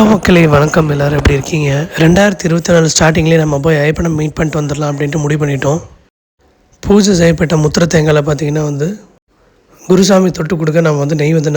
Hello மக்களே வணக்கம் எல்லோரும். எப்படி இருக்கீங்க? ரெண்டாயிரத்தி இருபத்தி நாலு ஸ்டார்டிங்லேயே நம்ம போய் ஐயப்பனை மீட் பண்ணிட்டு வந்துடலாம் அப்படின்ட்டு முடிவு பண்ணிட்டோம். பூஜை செய்யப்பட்ட முத்திர தேங்காயில் பார்த்தீங்கன்னா வந்து குருசாமி தொட்டு கொடுக்க நம்ம வந்து நெய் வந்து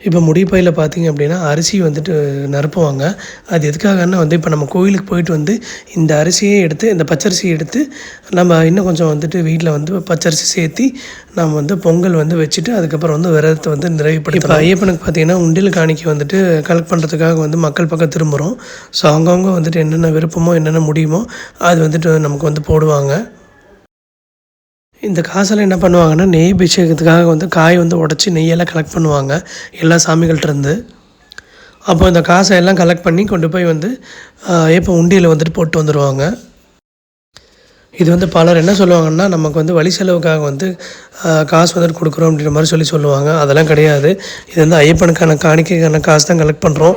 இப்போ முடிப்பையில் பார்த்தீங்க அப்படின்னா அரிசி வந்துட்டு நிரப்புவாங்க. அது எதுக்காகன்னா வந்து இப்போ நம்ம கோயிலுக்கு போயிட்டு வந்து இந்த அரிசியே எடுத்து இந்த பச்சரிசியை எடுத்து நம்ம இன்னும் கொஞ்சம் வந்துட்டு வீட்டில் வந்து பச்சரிசி சேர்த்தி நம்ம வந்து பொங்கல் வந்து வச்சுட்டு அதுக்கப்புறம் வந்து விரதத்தை வந்து நிறைவுபடுத்தி இப்போ ஐயப்பனுக்கு பார்த்தீங்கன்னா உண்டியல் காணிக்கை வந்துட்டு கலெக்ட் பண்ணுறதுக்காக வந்து மக்கள் பக்கம் திரும்புகிறோம் ஸோ அவங்கவுங்க வந்துட்டு என்னென்ன விருப்பமோ என்னென்ன முடியுமோ அது வந்துட்டு நமக்கு வந்து போடுவாங்க. இந்த காசெல்லாம் என்ன பண்ணுவாங்கன்னா நெய் அபிஷேகத்துக்காக வந்து காய் வந்து உடச்சி நெய்யெல்லாம் கலெக்ட் பண்ணுவாங்க எல்லா சாமிகள்கிட்டருந்து அப்போ இந்த காசை எல்லாம் கலெக்ட் பண்ணி கொண்டு போய் வந்து ஏப்போ உண்டியில் வந்துட்டு போட்டு வந்துடுவாங்க இது வந்து பலர் என்ன சொல்லுவாங்கன்னா நமக்கு வந்து வழி செலவுக்காக வந்து காசு வந்துட்டு கொடுக்குறோம் அப்படின்ற மாதிரி சொல்லி சொல்லுவாங்க. அதெல்லாம் கிடையாது. இது வந்து ஐயப்பனுக்கான காணிக்கைக்கான காசு தான் கலெக்ட் பண்ணுறோம்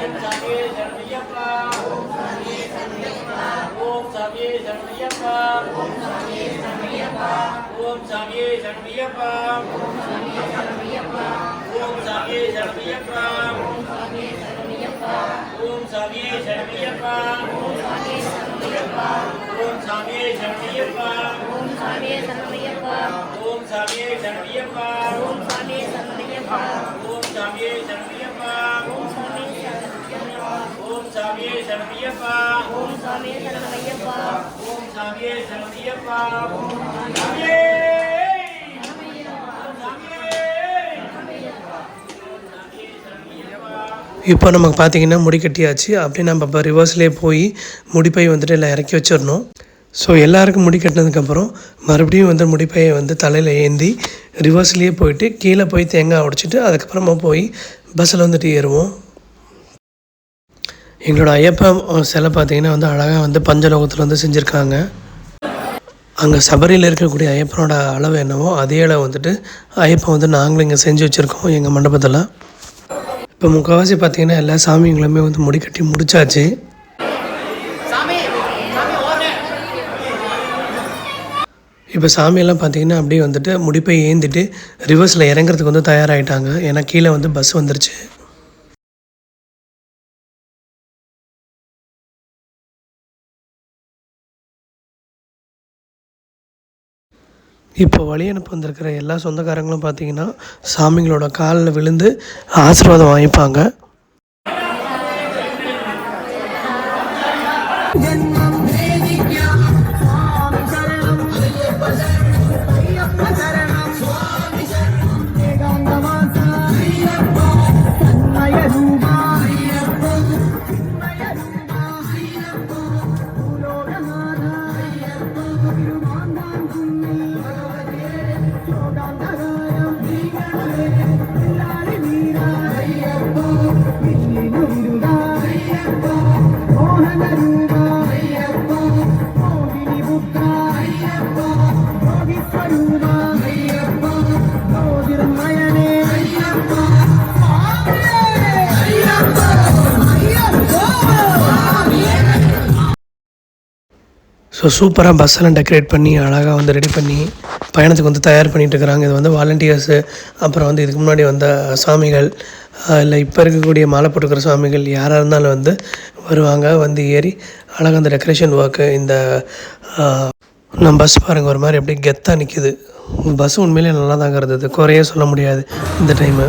Om Sami Sami இப்போ நமக்கு பார்த்தீங்கன்னா முடி கட்டியாச்சு. அப்படியே நம்ம இப்போ ரிவர்ஸ்லேயே போய் முடிப்பை வந்துட்டு எல்லாம் இறக்கி வச்சிடணும். ஸோ எல்லாருக்கும் முடி கட்டினதுக்கப்புறம் மறுபடியும் வந்து முடிப்பையை வந்து தலையில் ஏந்தி ரிவர்ஸ்லேயே போயிட்டு கீழே போய் தேங்காய் உடைச்சிட்டு அதுக்கப்புறமா போய் பஸ்ஸில் வந்துட்டு ஏறுவோம். எங்களோட ஐயப்பன் சிலை பார்த்தீங்கன்னா வந்து அழகாக வந்து பஞ்சலோகத்தில் வந்து செஞ்சுருக்காங்க. அங்கே சபரியில் இருக்கக்கூடிய ஐயப்பனோட அளவு என்னவோ அதே அளவு வந்துட்டு ஐயப்பன் வந்து நாங்களும் இங்கே செஞ்சு வச்சுருக்கோம் எங்கள் மண்டபத்தில். இப்போ முக்கால்வாசி பார்த்தீங்கன்னா எல்லா சாமிங்களுமே வந்து முடி கட்டி முடிச்சாச்சு. இப்போ சாமியெல்லாம் பார்த்தீங்கன்னா அப்படியே வந்துட்டு முடிப்பை ஏந்திட்டு ரிவர்ஸில் இறங்குறதுக்கு வந்து தயாராகிட்டாங்க ஏன்னா கீழே வந்து பஸ் வந்துருச்சு. இப்போ வழி அனுப்பி வந்திருக்கிற எல்லா சொந்தக்காரங்களும் பார்த்தீங்கன்னா சாமிங்களோட காலில் விழுந்து ஆசீர்வாதம் வாங்கிப்பாங்க. ஸோ சூப்பராக பஸ்ஸெல்லாம் டெக்கரேட் பண்ணி அழகாக வந்து ரெடி பண்ணி பயணத்துக்கு வந்து தயார் பண்ணிட்டு இருக்கிறாங்க. இது வந்து வாலண்டியர்ஸு அப்புறம் வந்து இதுக்கு முன்னாடி வந்த சாமிகள் இல்லை இப்போ இருக்கக்கூடிய மாலை போட்டுக்கிற சாமிகள் யாராக இருந்தாலும் வந்து வருவாங்க வந்து ஏறி அழகாக அந்த டெக்கரேஷன் ஒர்க்கு இந்த நம்ம பஸ் பாருங்கள் ஒரு மாதிரி அப்படியே கெத்தாக நிற்கிது பஸ் உண்மையிலே நல்லா தாங்க இருந்தது. குறையே சொல்ல முடியாது இந்த டைமு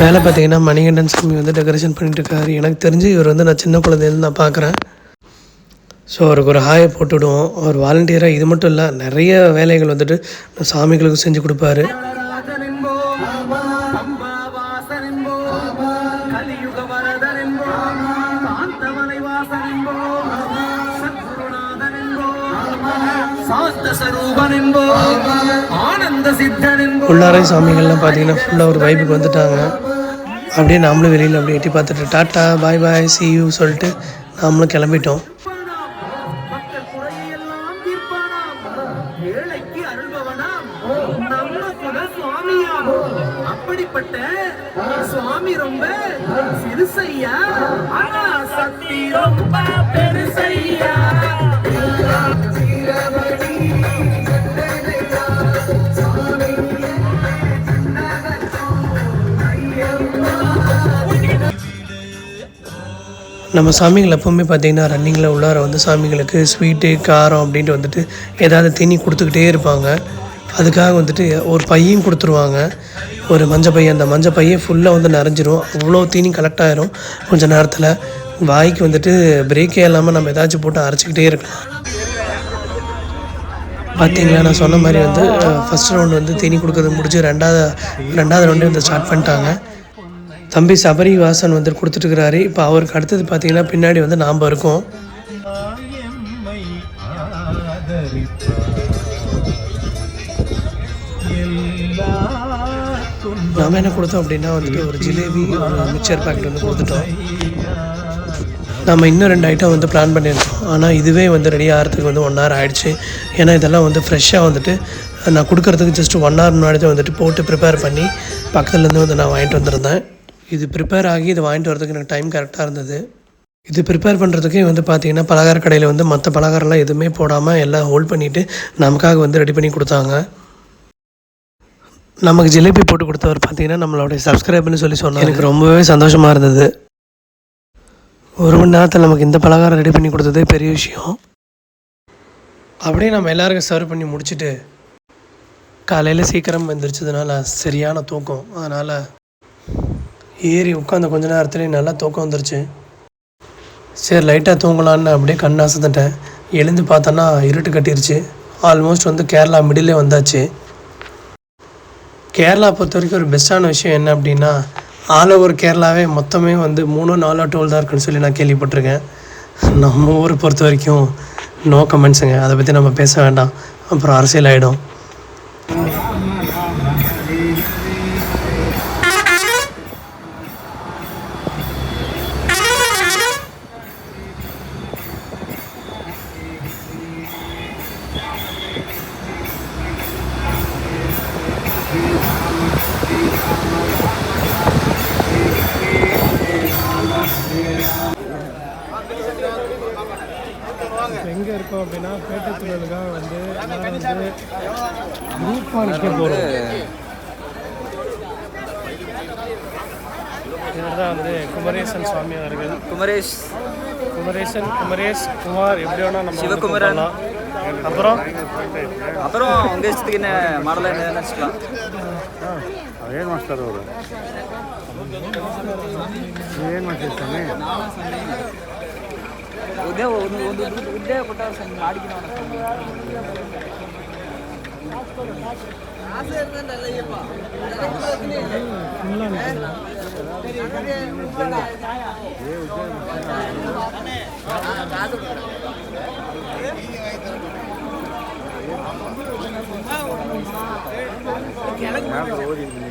மேலே பார்த்தீங்கன்னா மணிகண்டன் சாமி வந்து டெக்கரேஷன் பண்ணிட்டு இருக்காரு எனக்கு தெரிஞ்சு இவர் வந்து நான் சின்ன குழந்தையிலேருந்து நான் பார்க்குறேன். ஸோ அவருக்கு ஒரு ஹாயை போட்டுவிடுவோம் அவர் வாலண்டியராக இது மட்டும் இல்லை நிறைய வேலைகள் வந்துட்டு சாமிகளுக்கு செஞ்சு கொடுப்பாரு. உள்ளாரை சாமிகள்லாம் பார்த்தீங்கன்னா ஃபுல்லாக ஒரு வைப்புக்கு வந்துட்டாங்க. அப்படியே நாமளும் வெளியில் அப்படியே எட்டி பார்த்துட்டு tata bye bye see you சொல்லிட்டு நாமளும் கிளம்பிட்டோம். அப்படிப்பட்ட சுவாமி ரொம்ப சிறுசையா ஆனா சக்தி ரொம்ப நம்ம சாமிகள் எப்போவுமே பார்த்திங்கன்னா ரன்னிங்கில் உள்ளார வந்து சாமிகளுக்கு ஸ்வீட்டு காரம் அப்படின்ட்டு வந்துட்டு ஏதாவது தீனி கொடுத்துக்கிட்டே இருப்பாங்க. அதுக்காக வந்துட்டு ஒரு பையும் கொடுத்துருவாங்க. ஒரு மஞ்சள் பையன் அந்த மஞ்சள் பையன் ஃபுல்லாக வந்து நிறைஞ்சிரும். அவ்வளோ தீனி கலெக்ட் ஆயிரும். கொஞ்சம் நேரத்தில் வாய்க்கு வந்துட்டு பிரேக்கே இல்லாமல் நம்ம ஏதாச்சும் போட்டு அரைச்சிக்கிட்டே இருக்கலாம். பார்த்தீங்களா நான் சொன்ன மாதிரி வந்து ஃபஸ்ட் ரவுண்டு வந்து தீனி கொடுக்கறது முடிச்சு ரெண்டாவது ரெண்டாவது ரவுண்டே வந்து ஸ்டார்ட் பண்ணிட்டாங்க. தம்பி சபரி வாசன் வந்து கொடுத்துட்டுருக்கிறாரு. இப்போ அவருக்கு அடுத்தது பார்த்தீங்கன்னா பின்னாடி வந்து நாம் இருக்கோம். நாம் என்ன கொடுத்தோம் அப்படின்னா வந்துட்டு ஒரு ஜிலேபி ஒரு மிக்சர் பாக்கெட் வந்து கொடுத்துட்டோம். நம்ம இன்னும் ரெண்டு ஐட்டம் வந்து பிளான் பண்ணியிருந்தோம் ஆனால் இதுவே வந்து ரெடி ஆகிறதுக்கு வந்து ஒன் ஹவர் ஆகிடுச்சு ஏன்னா இதெல்லாம் வந்து ஃப்ரெஷ்ஷாக வந்துட்டு நான் கொடுக்குறதுக்கு ஜஸ்ட் ஒன் ஹவர் முன்னாடி தான் வந்துட்டு போட்டு ப்ரிப்பேர் பண்ணி பக்கத்துலேருந்து வந்து நான் வாங்கிட்டு வந்திருந்தேன். இது ப்ரிப்பேர் ஆகி இது வாங்கிட்டு வரதுக்கு எனக்கு டைம் கரெக்டாக இருந்தது. இது ப்ரிப்பேர் பண்ணுறதுக்கே வந்து பார்த்தீங்கன்னா பலகார கடையில் வந்து மற்ற பலகாரம்லாம் எதுவுமே போடாமல் எல்லாம் ஹோல்ட் பண்ணிவிட்டு நமக்காக வந்து ரெடி பண்ணி கொடுத்தாங்க. நமக்கு ஜிலேபி போட்டு கொடுத்தவர் பார்த்தீங்கன்னா நம்மளுடைய சப்ஸ்கிரைபர்னு சொல்லி சொன்னார் எனக்கு ரொம்பவே சந்தோஷமாக இருந்தது. ஒரு மணி நேரத்தில் நமக்கு இந்த பலகாரம் ரெடி பண்ணி கொடுத்ததே பெரிய விஷயம். அப்படியே நம்ம எல்லாருக்கும் சர்வ் பண்ணி முடிச்சுட்டு காலையில் சீக்கிரம் வந்துருச்சதுனால சரியான தூக்கம். அதனால் ஏறி உட்காந்த கொஞ்ச நேரத்துலேயே நல்லா தூக்கம் வந்துருச்சு. சரி லைட்டாக தூங்கலான்னு அப்படியே கண் அசந்துட்டேன். எழுந்து பார்த்தோன்னா இருட்டு கட்டிருச்சு. ஆல்மோஸ்ட் வந்து கேரளா மிடிலே வந்தாச்சு. கேரளா பொறுத்த வரைக்கும் ஒரு பெஸ்ட்டான விஷயம் என்ன அப்படின்னா ஆல் ஓவர் கேரளாவே மொத்தமே வந்து மூணோ நாலோ டோல் தான் இருக்குன்னு சொல்லி நான் கேள்விப்பட்டிருக்கேன். நம்ம ஊரை பொறுத்த வரைக்கும் நோ கமெண்ட்ஸுங்க அதை பற்றி நம்ம பேச வேண்டாம். அப்புறம் அரசியல் ஆகிடும் எங்கே இருக்கோம் அப்படின்னா பேட்டை தொழிலுக்காக வந்து வந்து குரூப்பாக நிற்க போகிறோம் இவர் வந்து குமரேசன் சுவாமி அவர்கள். குமரேஷ். குமரேசன் குமரேஷ் குமார் எப்படி நம்ம சிவகுமரன். அப்புறம்? அப்புறம் உங்கள் இஷ்டத்துக்கு என்ன மாடலாக என்ன ஏன் மாஸ்டர் அவர்? ஏன் மாஸ்டர் சாமி? ಉದ್ಯ ಒಂದು ಒಂದು ಉದ್ಯ ಕೊಟ್ಟ ಮಾಡಿಕಿನ ಓದಿದ್ದೀನಿ